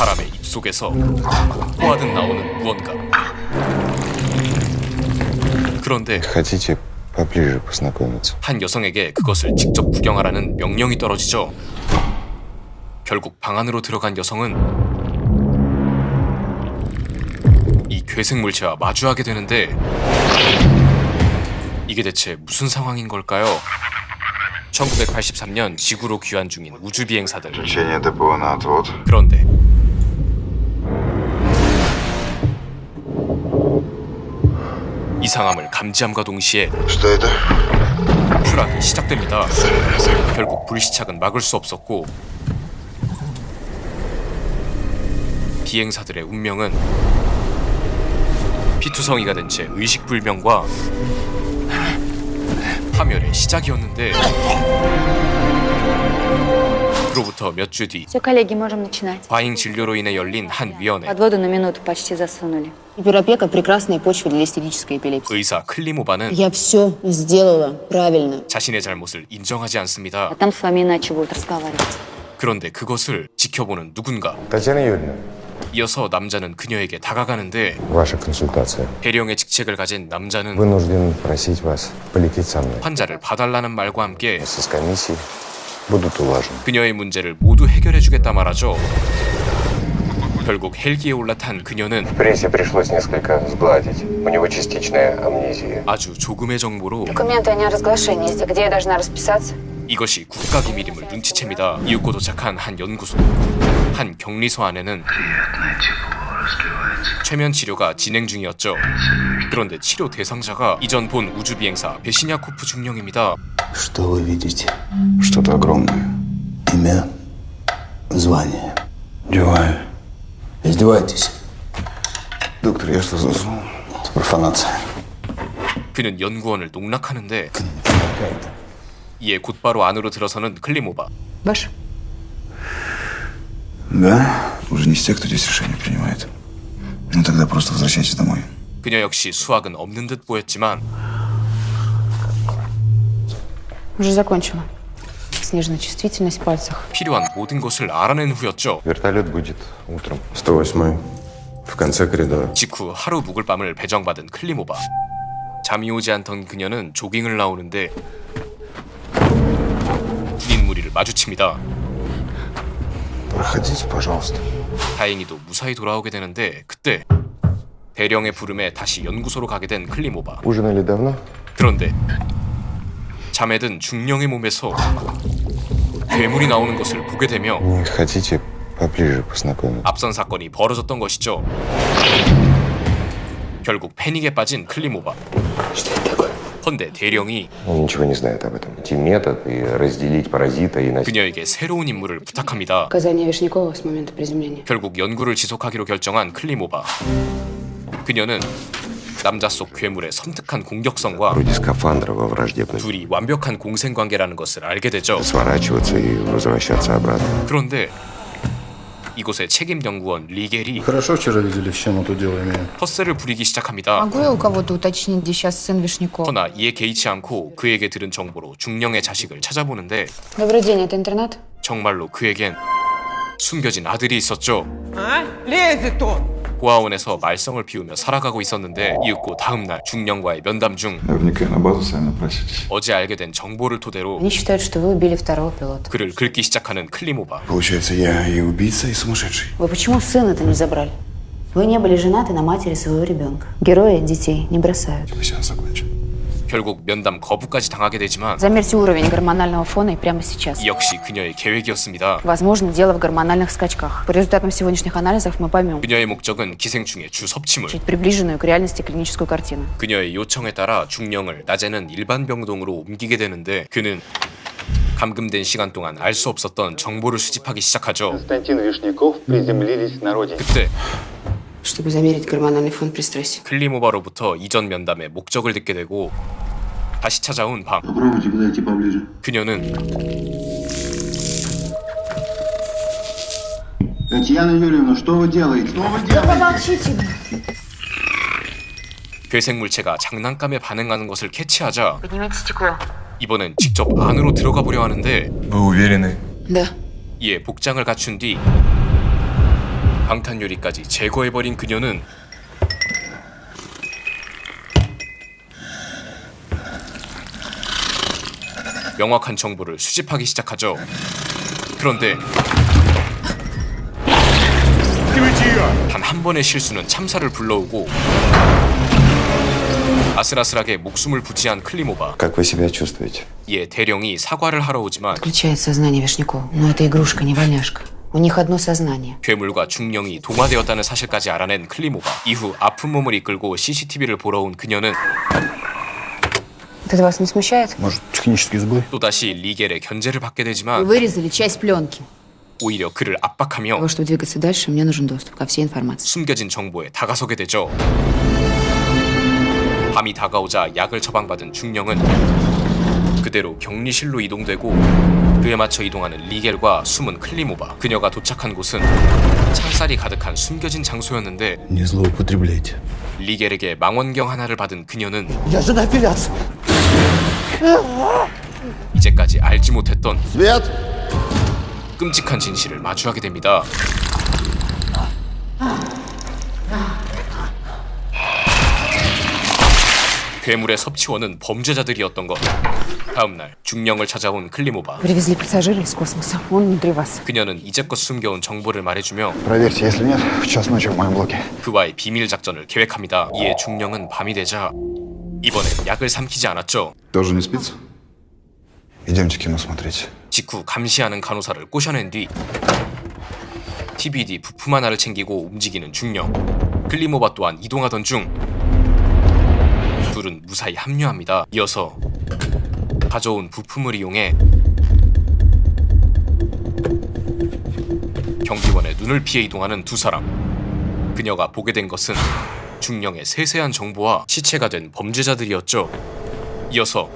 사람의 입속에서 포하듯 나오는 무언가. 그런데 Хотите поближе познакомиться? 한 여성에게 그것을 직접 구경하라는 명령이 떨어지죠. 결국 방 안으로 들어간 여성은 이 괴생 물체와 마주하게 되는데 이게 대체 무슨 상황인 걸까요? 1983년 지구로 귀환 중인 우주 비행사들. Включение ДПО на отвод. 그런데 이상함을 감지함과 동시에 추락이 시작됩니다. 결국 불시착은 막을 수 없었고 비행사들의 운명은 피투성이가 된 채 의식불명과 파멸의 시작이었는데 그로부터 몇 주 뒤 Все, коллеги, можем начинать. 과잉 진료로 인해 열린 한 위원회 Подводу на минуту почти засунули. Гиперопека – прекрасная почва для истерической эпилепсии. 의사 클리모바는 Я все сделала правильно. 자신의 잘못을 인정하지 않습니다. А там с вами иначе будут разговаривать. 그런데 그것을 지켜보는 누군가 Татьяна Юрьевна, 이어서 남자는 그녀에게 다가가는데 ваша консультация. 대령의 직책을 가진 남자는 Вынужден просить вас полететь со мной. 환자를 봐달라는 말과 함께 С комиссией будут улажены. 그녀의 문제를 모두 해결해주겠다 말하죠. 결국 헬기에 올라탄 그녀는 Прессе пришлось несколько сгладить. У него частичная амнезия. 아주 조금의 정보로 Документы о неразглашении. Где я должна расписаться? 이것이 국가기밀임을 눈치챕니다. 이윽고 도착한 한 연구소. 한 격리소 안에는 최면 치료가 진행 중이었죠. 그런데 치료 대상자가 이전 본 우주비행사 베시냐코프 중령입니다. Что вы видите? Что-то огромное. Имя, звание. Дюваль. Издеваетесь? Доктор, я что заснул? Это профанация. 그는 연구원을 농락하는데 Какая-то. 이에 곧바로 안으로 들어서는 클리모바. Ваш. Да? Уже не из тех, кто здесь решение принимает. Ну тогда просто возвращайтесь домой. 그녀 역시 수학은 없는 듯 보였지만 Уже закончила. Снежная чувствительность в пальцах. 필요한 모든 것을 알아낸 후였죠. Вертолет будет утром. 108 В конце коридора. 직후 하루 묵을 밤을 배정받은 클리모바. 잠이 오지 않던 그녀는 조깅을 나오는데 군인 무리를 마주칩니다. Проходите, пожалуйста. 다행히도 무사히 돌아오게 되는데 그때 대령의 부름에 다시 연구소로 가게 된 클리모바. Ужинали давно? 그런데 잠에 든 중령의 몸에서 괴물이 나오는 것을 보게 되며 Не хотите поближе познакомиться? 앞선 사건이 벌어졌던 것이죠. 결국 패닉에 빠진 클리모바. Что это такое? 헌데 대령이 Он ничего не знает об этом. Найти метод и разделить паразита и носить. 그녀에게 새로운 임무를 부탁합니다. Показания Вишнякова с момента приземления. 결국 연구를 지속하기로 결정한 클리모바. 그녀는 남자 속 괴물의 섬뜩한 공격성과 둘이 완벽한 공생관계라는 것을 알게 되죠. 그런데 이곳의 책임 연구원 리겔이 텃세를 부리기 시작합니다. 허나 이에 개의치 않고 그에게 들은 정보로 중령의 자식을 찾아보는데 정말로 그에겐 숨겨진 아들이 있었죠. А? Лезет он! 고아원에서 말썽을 피우며 살아가고 있었는데 이윽고 다음날 중령과의 면담 중 Наверняка на базу сами напросились. 어제 알게 된 정보를 토대로 Они считают, что вы убили второго пилота. 그를 긁기 시작하는 클리모바. Получается, я и убийца, и сумасшедший. Вы почему сына-то не забрали? Вы не были женаты на матери своего ребенка. Герои детей не бросают. Сеанс закончен. 결국 면담 거부까지 당하게 되지만 Замерьте уровень гормонального фона и прямо сейчас. 이 역시 그녀의 계획이었습니다. Возможно, дело в гормональных скачках. По результатам сегодняшних анализов мы поймем 그녀의 목적은 기생충의 주 섭취물. чуть приближенную к реальности клиническую картину. 그녀의 요청에 따라 중령을 낮에는 일반 병동으로 옮기게 되는데 그는 감금된 시간 동안 알 수 없었던 정보를 수집하기 시작하죠. Константин Вишняков приземлились на родине. 그때 Чтобы замерить гормональный фон при стрессе. 클리모바로부터 이전 면담의 목적을 듣게 되고 다시 찾아온 밤 Попробуйте подойти поближе. 그녀는 Татьяна Юрьевна, что вы делаете? Что вы делаете? 괴생물체가 장난감에 반응하는 것을 캐치하자 Поднимите стекло. 이번엔 직접 안으로 들어가 보려 하는데 Вы уверены? Да. 이에 복장을 갖춘 뒤 방탄유리까지 제거해버린 그녀는 명확한 정보를 수집하기 시작하죠. 그런데 단 한 번의 실수는 참사를 불러오고 아슬아슬하게 목숨을 부지한 클리모바 Как вы себя чувствуете? 이에 대령이 사과를 하러 오지만 Включает сознание Вишнякова. Но это игрушка, не валяшка. У них одно сознание. 괴물과 중령이 동화되었다는 사실까지 알아낸 클리모바 이후 아픈 몸을 이끌고 CCTV를 보러 온 그녀는 Это вас не смущает? Может, технический сбой? 또다시 리겔의 견제를 받게 되지만 Вырезали часть пленки. 오히려 그를 Для 압박하며 того, чтобы двигаться дальше, мне нужен доступ ко всей информации. 숨겨진 정보에 다가서게 되죠. 밤이 다가오자 약을 처방받은 중령은 그대로 격리실로 이동되고 그에 맞춰 이동하는 리겔과 숨은 클리모바. 그녀가 도착한 곳은 창살이 가득한 숨겨진 장소였는데 리겔에게 망원경 하나를 받은 그녀는 이제까지 알지 못했던 끔찍한 진실을 마주하게 됩니다. 괴물의 섭취원은 범죄자들이었던 것. 다음 날 중령을 찾아온 클리모바. 그녀는 이제껏 숨겨온 정보를 말해주며 그와의 비밀 작전을 계획합니다. 이에 중령은 밤이 되자 이번엔 약을 삼키지 않았죠. 직후 감시하는 간호사를 꼬셔낸 뒤 TBD 부품 하나를 챙기고 움직이는 중령. 클리모바 또한 이동하던 중 둘은 무사히 합류합니다. 이어서 가져온 부품을 이용해 경비원의 눈을 피해 이동하는 두 사람. 그녀가 보게 된 것은 중령의 세세한 정보와 시체가 된 범죄자들이었죠. 이어서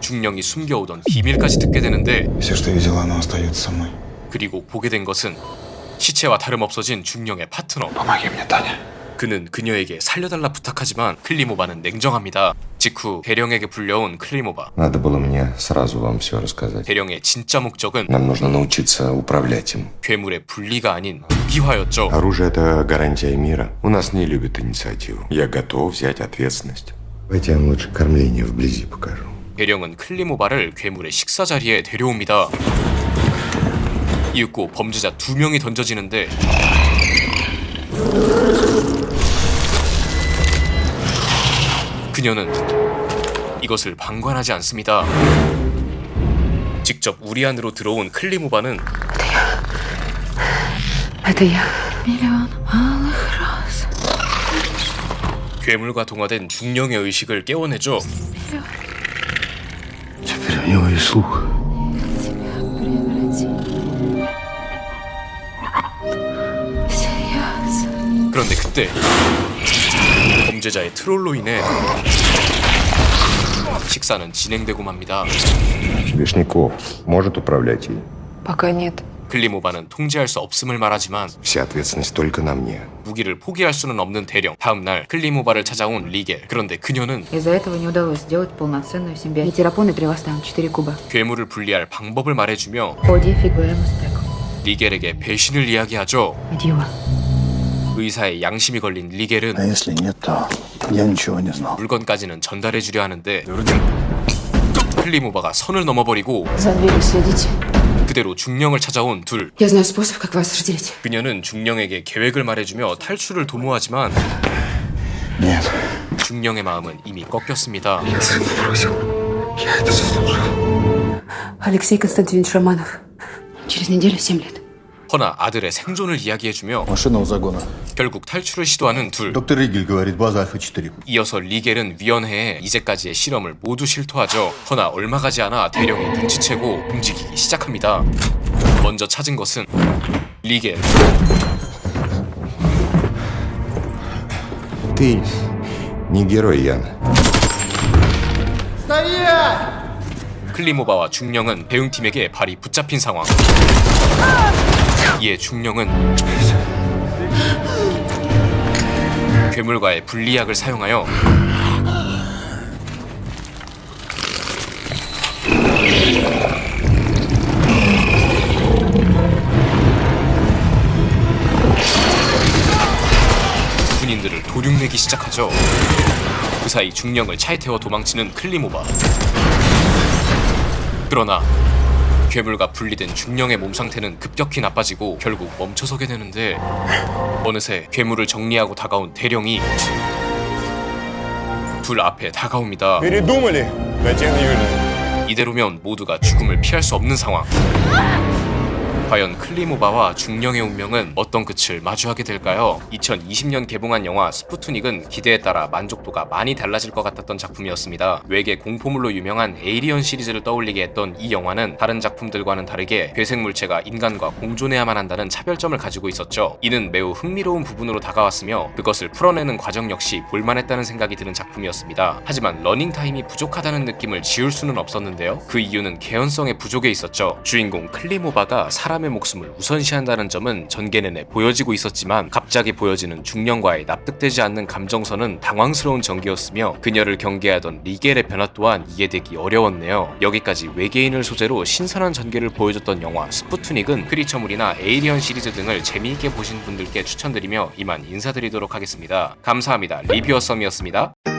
중령이 숨겨오던 비밀까지 듣게 되는데 그리고 보게 된 것은 시체와 다름없어진 중령의 파트너 Помоги мне, Таня. 그는 그녀에게 살려달라 부탁하지만 클리모바는 냉정합니다. 직후 대령에게 불려온 클리모바. Надо было мне сразу вам все рассказать. 대령의 진짜 목적은 Нам нужно научиться управлять им. 괴물의 분리가 아닌 무기화였죠. Оружие – это гарантия мира. У нас не любят инициативу. Я готов взять ответственность. Давайте я вам лучше кормление вблизи покажу. 대령은 클리모바를 괴물의 식사 자리에 데려옵니다. 이윽고 범죄자 두 명이 던져지는데 그녀는 이것을 방관하지 않습니다. 직접 우리 안으로 들어온 클리모바는 Это я. Миллион алых роз. 괴물과 동화된 중령의 의식을 깨워내죠. Теперь у него и слух. 그런데 그때 범죄자의 트롤로 인해 식사는 진행되고 맙니다. Вишняков может управлять ей. Пока нет. 클리모바는 통제할 수 없음을 말하지만 Вся ответственность только на мне. 무기를 포기할 수는 없는 대령. 다음 날 클리모바를 찾아온 리겔. 그런데 그녀는 Из-за этого не удалось сделать полноценную симбиотию. И террапоны при вас там 4 куба. 괴물을 분리할 방법을 말해주며 В ходе фигуэм стек. 리겔에게 배신을 이야기하죠. Дива. 의사의 양심이 걸린 리겔은 А если нет, то я ничего не знал. 물건까지는 전달해주려 하는데 클리모바가 선을 넘어버리고 За дверью следите. 그대로 중령을 찾아온 둘. Я знаю способ, как вас разделить. 그녀는 중령에게 계획을 말해주며 탈출을 도모하지만 Нет. 중령의 마음은 이미 꺾였습니다. Алексей Константинович Романов. Через неделю 7 лет. 허나 아들의 생존을 이야기해주며 Машина у загона. 결국 탈출을 시도하는 둘. Доктор Ригель говорит, база Альфа-4. 이어서 리겔은 위원회에 이제까지의 실험을 모두 실토하죠. 허나 얼마 가지 않아 대령이 눈치채고 움직이기 시작합니다. 먼저 찾은 것은 리겔. Ты не герой, Яна. 클리모바와 중령은 배웅팀에게 발이 붙잡힌 상황. 이에 중령은 괴물과의 분리약을 사용하여 군인들을 도륙내기 시작하죠. 그 사이 중령을 차에 태워 도망치는 클리모바. 그러나 괴물과 분리된 중령의 몸 상태는 급격히 나빠지고 결국 멈춰서게 되는데 어느새 괴물을 정리하고 다가온 대령이 둘 앞에 다가옵니다. 이대로면 모두가 죽음을 피할 수 없는 상황. 과연 클리모바와 중령의 운명은 어떤 끝을 마주하게 될까요? 2020년 개봉한 영화 스푸트닉은 기대에 따라 만족도가 많이 달라질 것 같았던 작품이었습니다. 외계 공포물로 유명한 에이리언 시리즈를 떠올리게 했던 이 영화는 다른 작품들과는 다르게 괴생 물체가 인간과 공존해야만 한다는 차별점을 가지고 있었죠. 이는 매우 흥미로운 부분으로 다가왔으며 그것을 풀어내는 과정 역시 볼만했다는 생각이 드는 작품이었습니다. 하지만 러닝 타임이 부족하다는 느낌을 지울 수는 없었는데요. 그 이유는 개연성의 부족에 있었죠. 주인공 클리모바가 사람의 목숨을 우선시한다는 점은 전개 내내 보여지고 있었지만 갑자기 보여지는 중령과의 납득되지 않는 감정선은 당황스러운 전개였으며 그녀를 경계하던 리겔의 변화 또한 이해되기 어려웠네요. 여기까지 외계인을 소재로 신선한 전개를 보여줬던 영화 스푸트닉은 크리처물이나 에이리언 시리즈 등을 재미있게 보신 분들께 추천드리며 이만 인사드리도록 하겠습니다. 감사합니다. 리뷰어 썸이었습니다.